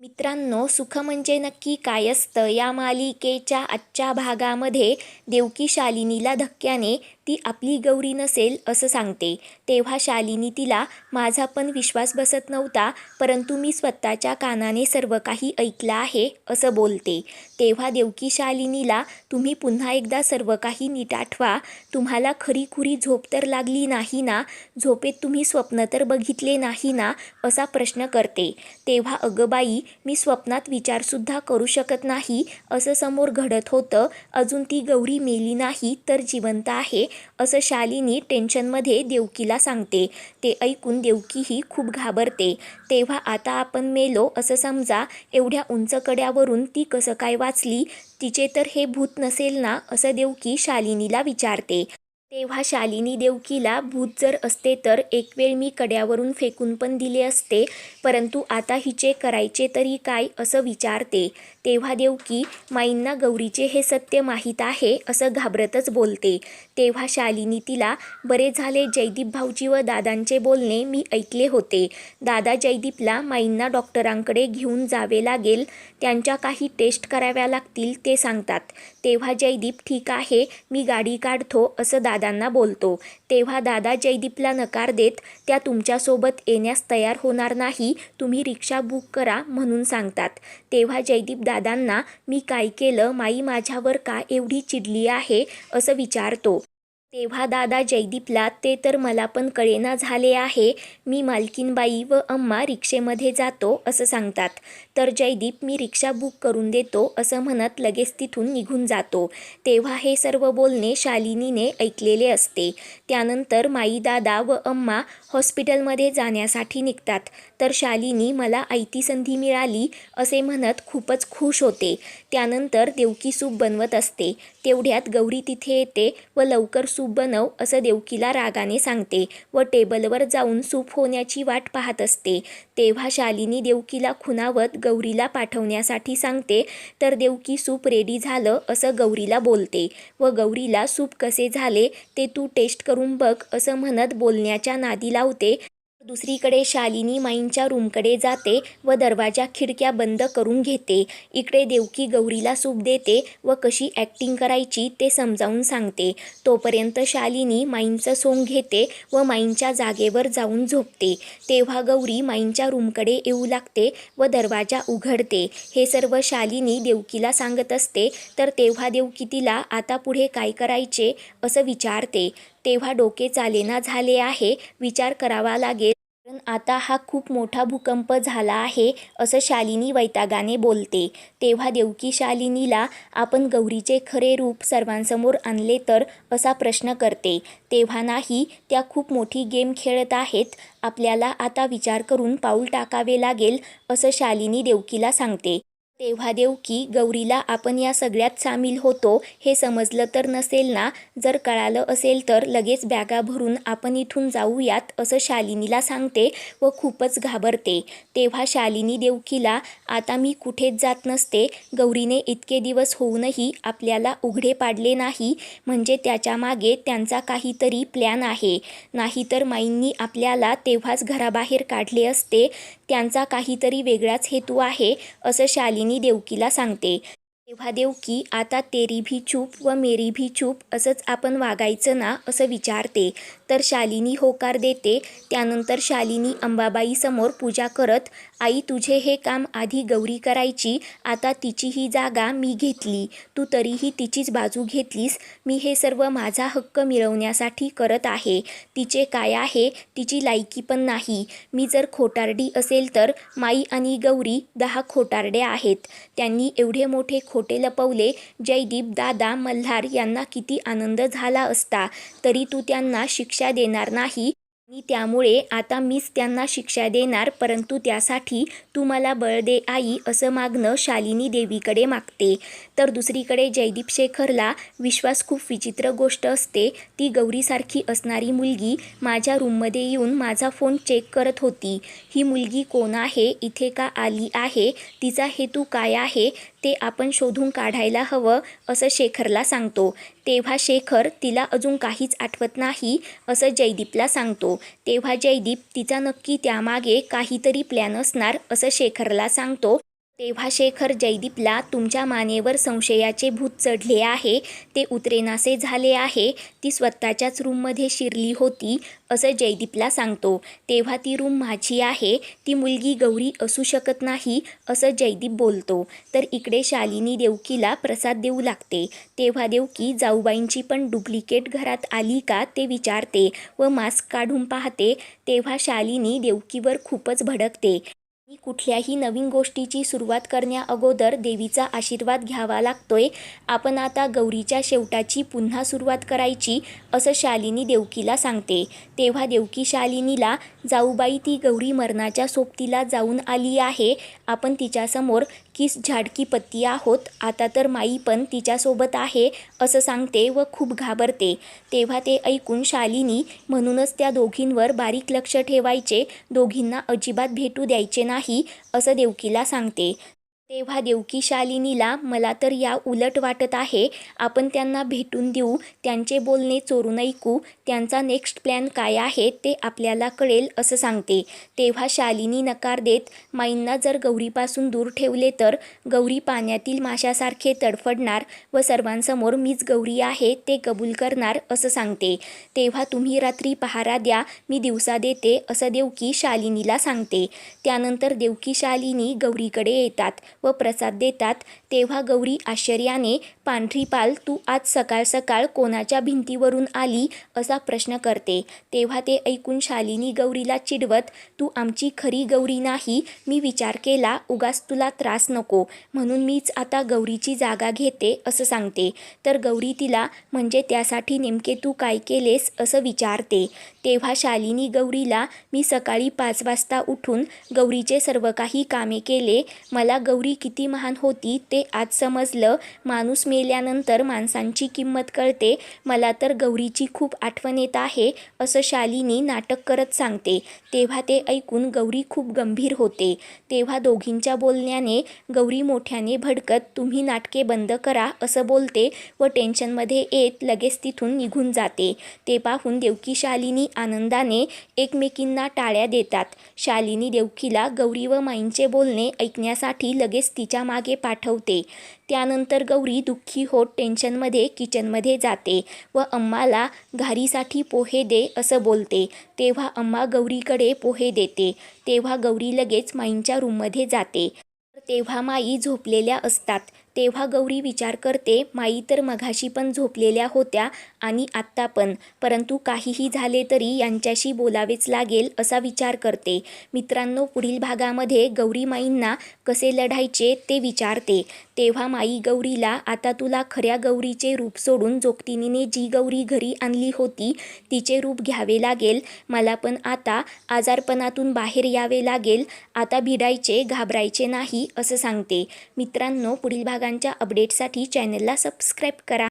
मित्रांनो सुख म्हणजे नक्की काय असतं? या मालिकेच्या आजच्या भागामध्ये देवकी शालिनीला धक्क्याने ती आपली गौरी नसेल असं सांगते. तेव्हा शालिनी तिला माझा पण विश्वास बसत नव्हता परंतु मी स्वतःच्या कानाने सर्व काही ऐकलं आहे असं बोलते. तेव्हा देवकी शालिनीला तुम्ही पुन्हा एकदा सर्व काही नीट आठवा. तुम्हाला खरीखुरी झोप तर लागली नाही ना? झोपेत तुम्ही स्वप्न तर बघितले नाही ना? असा प्रश्न करते. तेव्हा अगबाई मी स्वप्नात विचारसुद्धा करू शकत नाही असं समोर घडत होतं. अजून ती गौरी मेली नाही तर जिवंत आहे असं शालिनी टेन्शनमध्ये देवकीला सांगते. ते ऐकून देवकीही खूप घाबरते. तेव्हा आता आपण मेलो असं समजा एवढ्या उंच कड्यावरून ती कसं काय वाचली तिचे तर हे भूत नसेल ना असं देवकी शालिनीला विचारते. तेव्हा शालिनी देवकीला भूत जर असते तर एक वेळ मी कड्यावरून फेकून पण दिले असते परंतु आता हिचे करायचे तरी काय असं विचारते. तेव्हा देवकी माईंना गौरीचे हे सत्य माहीत आहे असं घाबरतच बोलते. तेव्हा शालिनी तिला बरे झाले जयदीप भाऊजी व दादांचे बोलणे मी ऐकले होते. दादा जयदीपला माईंना डॉक्टरांकडे घेऊन जावे लागेल त्यांच्या काही टेस्ट कराव्या लागतील ते सांगतात. तेव्हा जयदीप ठीक आहे मी गाडी काढतो असं दादांना बोलतो. तेव्हा दादा जयदीपला नकार देत त्या तुमच्यासोबत येण्यास तयार होणार नाही तुम्ही रिक्षा बुक करा म्हणून सांगतात. तेव्हा जयदीप दादांना मी काय केलं? माई माझ्यावर का एवढी चिडली आहे? असं विचारतो. तेव्हा दादा जयदीपला ते तर मला पण कळेना झाले आहे. मी मालकीनबाई व अम्मा रिक्षेमध्ये जातो असं सांगतात. तर जयदीप मी रिक्षा बुक करून देतो असं म्हणत लगेच तिथून निघून जातो. तेव्हा हे सर्व बोलणे शालिनीने ऐकलेले असते. त्यानंतर माई दादा व अम्मा हॉस्पिटलमध्ये जाण्यासाठी निघतात. तर शालिनी मला आयती संधी मिळाली असे म्हणत खूपच खुश होते. त्यानंतर देवकी सूप बनवत असते. तेवढ्यात गौरी तिथे येते व लवकर सूप बनव असं देवकीला रागाने सांगते व टेबलवर जाऊन सूप होण्याची वाट पाहत असते. तेव्हा शालिनी देवकीला खुनावत गौरीला पाठवण्यासाठी सांगते तर देवकी सूप रेडी झालं असं गौरीला बोलते. व गौरीला सूप कसे झाले? ते तू टेस्ट करून बघ असं म्हणत बोलण्याच्या नादी लावते. दुसरीकडे शालिनी माईंच्या रूमकडे जाते व दरवाजा खिडक्या बंद करून घेते. इकडे देवकी गौरीला सूप देते व कशी ॲक्टिंग करायची ते समजावून सांगते. तोपर्यंत शालिनी माईंचं सोंग घेते व माईंच्या जागेवर जाऊन झोपते. तेव्हा गौरी माईंच्या रूमकडे येऊ लागते व दरवाजा उघडते. हे सर्व शालिनी देवकीला सांगत असते. तर तेव्हा देवकी तिला आता पुढे काय करायचे? असं विचारते. तेव्हा डोके चालेना झाले आहे विचार करावा लागेल. कारण आता हा खूप मोठा भूकंप झाला आहे असं शालिनी वैतागाने बोलते. तेव्हा देवकी शालिनीला आपण गौरीचे खरे रूप सर्वांसमोर आणले तर? असा प्रश्न करते. तेव्हा नाही त्या खूप मोठी गेम खेळत आहेत. आपल्याला आता विचार करून पाऊल टाकावे लागेल असं शालिनी देवकीला सांगते. तेव्हा देवकी गौरीला आपण या सगळ्यात सामील होतो हे समजलं तर नसेल ना? जर कळालं असेल तर लगेच बॅगा भरून आपण इथून जाऊयात असं शालिनीला सांगते व खूपच घाबरते. तेव्हा शालिनी देवकीला आता मी कुठेच जात नसते गौरीने इतके दिवस होऊनही आपल्याला उघडे पाडले नाही म्हणजे त्याच्यामागे त्यांचा काहीतरी प्लॅन आहे. नाहीतर माईंनी आपल्याला तेव्हाच घराबाहेर काढले असते त्यांचा काहीतरी वेगळाच हेतू आहे असं शालिनी देवकीला सांगते. तेव्हा देवकी आता तेरी भी चूप व मेरी भी चूप असंच आपण वागायचं ना असं विचारते. तर शालिनी होकार देते. त्यानंतर शालिनी अंबाबाईसमोर पूजा करत आई तुझे हे काम आधी गौरी करायची आता तिची ही जागा मी घेतली. तू तरीही तिचीच बाजू घेतलीस. मी हे सर्व माझा हक्क मिळवण्यासाठी करत आहे. तिचे काय आहे तिची लायकी पण नाही. मी जर खोटारडी असेल तर माई आणि गौरी दहा खोटारडे आहेत. त्यांनी एवढे मोठे खोटे लपवले. जयदीप दादा मल्हार यांना किती आनंद झाला असता. तरी तू त्यांना शिक्षा शिक्षा देणार नाही. आणि त्यामुळे आता मीच त्यांना शिक्षा देणार परंतु त्यासाठी तू मला बळ दे आई असं मागणं शालिनी देवीकडे मागते. तर दुसरीकडे जयदीप शेखरला विश्वास खूप विचित्र गोष्ट असते. ती गौरीसारखी असणारी मुलगी माझ्या रूममध्ये येऊन माझा फोन चेक करत होती. ही मुलगी कोण आहे? इथे का आली आहे? तिचा हेतू काय आहे? ते आपण शोधून काढायला हवं असं शेखरला सांगतो. तेव्हा शेखर तिला अजून काहीच आठवत नाही असं जयदीपला सांगतो. तेव्हा जयदीप तिचा नक्की त्यामागे काहीतरी प्लॅन असणार असं शेखरला सांगतो. तेव्हा शेखर जयदीपला तुमच्या मानेवर संशयाचे भूत चढले आहे ते उतरेनासे झाले आहे ती स्वतःच्याच रूममध्ये शिरली होती असं जयदीपला सांगतो. तेव्हा ती रूम माझी आहे ती मुलगी गौरी असू शकत नाही असं जयदीप बोलतो. तर इकडे शालिनी देवकीला प्रसाद देऊ लागते. तेव्हा देवकी जाऊबाईंची पण डुप्लिकेट घरात आली का ते विचारते व मास्क काढून पाहते. तेव्हा शालिनी देवकीवर खूपच भडकते. मी कुठल्याही नवीन गोष्टीची सुरुवात करण्याअगोदर देवीचा आशीर्वाद घ्यावा लागतोय. आपण आता गौरीच्या शेवटाची पुन्हा सुरुवात करायची असं शालिनी देवकीला सांगते. तेव्हा देवकी शालिनीला जाऊबाई ती गौरी मरणाच्या सोबतीला जाऊन आली आहे. आपण तिच्यासमोर किस झाडकी पत्ती आहोत. आता तर माई पण तिच्यासोबत आहे असं सांगते व खूप घाबरते. तेव्हा ते ऐकून शालिनी म्हणूनच त्या दोघींवर बारीक लक्ष ठेवायचे. दोघींना अजिबात भेटू द्यायचे नाही असं देवकीला सांगते. तेव्हा देवकी शालिनीला मला तर या उलट वाटत आहे आपण त्यांना भेटून देऊ त्यांचे बोलणे चोरून ऐकू त्यांचा नेक्स्ट प्लॅन काय आहे ते आपल्याला कळेल असं सांगते. तेव्हा शालिनी नकार देत माईंना जर गौरीपासून दूर ठेवले तर गौरी पाण्यातील माशासारखे तडफडणार व सर्वांसमोर मीच गौरी आहे ते कबूल करणार असं सांगते. तेव्हा तुम्ही रात्री पहारा द्या मी दिवसा देते असं देवकी शालिनीला सांगते. त्यानंतर देवकी शालिनी गौरीकडे येतात. व प्रसाद देतात. तेव्हा गौरी आश्चर्याने पांढरी पाल तू आज सकाळ सकाळ कोणाच्या भिंतीवरून आली? असा प्रश्न करते. तेव्हा ते ऐकून शालिनी गौरीला चिडवत तू आमची खरी गौरी नाही. मी विचार केला उगाच तुला त्रास नको. म्हणून मीच आता गौरीची जागा घेते असं सांगते. तर गौरी तिला म्हणजे त्यासाठी नेमके तू काय केलेस? असं विचारते. तेव्हा शालिनी गौरीला मी सकाळी पाच वाजता उठून गौरीचे सर्व काही कामे केले. मला गौरी किती महान होती ते आज समजलं. माणूस मेल्यानंतर माणसांची किंमत कळते. मला तर गौरीची खूप आठवण येत आहे असं शालिनी नाटक करत सांगते. तेव्हा ते ऐकून गौरी खूप गंभीर होते. तेव्हा दोघींच्या बोलण्याने गौरी मोठ्याने भडकत तुम्ही नाटके बंद करा असं बोलते व टेन्शनमध्ये येत लगेच तिथून निघून जाते. ते पाहून देवकी शालिनी आनंदाने एकमेकींना टाळ्या देतात. शालिनी देवकीला गौरी व माईंचे बोलणे ऐकण्यासाठी लगेच तिच्यामागे पाठवते. त्यानंतर गौरी दुःखी होत टेन्शनमध्ये किचनमध्ये जाते व अम्माला घारीसाठी पोहे दे असं बोलते. तेव्हा अम्मा गौरीकडे पोहे देते. तेव्हा गौरी लगेच माईंच्या रूममध्ये जाते. तेव्हा माई झोपलेल्या असतात. तेव्हा गौरी विचार करते माई तर मघाशी पण झोपलेल्या होत्या आणि आत्ता पण. परंतु काहीही झाले तरी यांच्याशी बोलावेच लागेल असा विचार करते. मित्रांनो पुढील भागामध्ये गौरी माईंना कसे लढायचे ते विचारते. तेव्हा माई गौरीला आता तुला खऱ्या गौरीचे रूप सोडून जोगतिनीने जी गौरी घरी आणली होती तिचे रूप घ्यावे लागेल. मला पण आता आजारपणातून बाहेर यावे लागेल. आता भिडायचे घाबरायचे नाही असं सांगते. मित्रांनो पुढील विभागांच्या अपडेटसाठी चॅनलला सबस्क्राईब करा.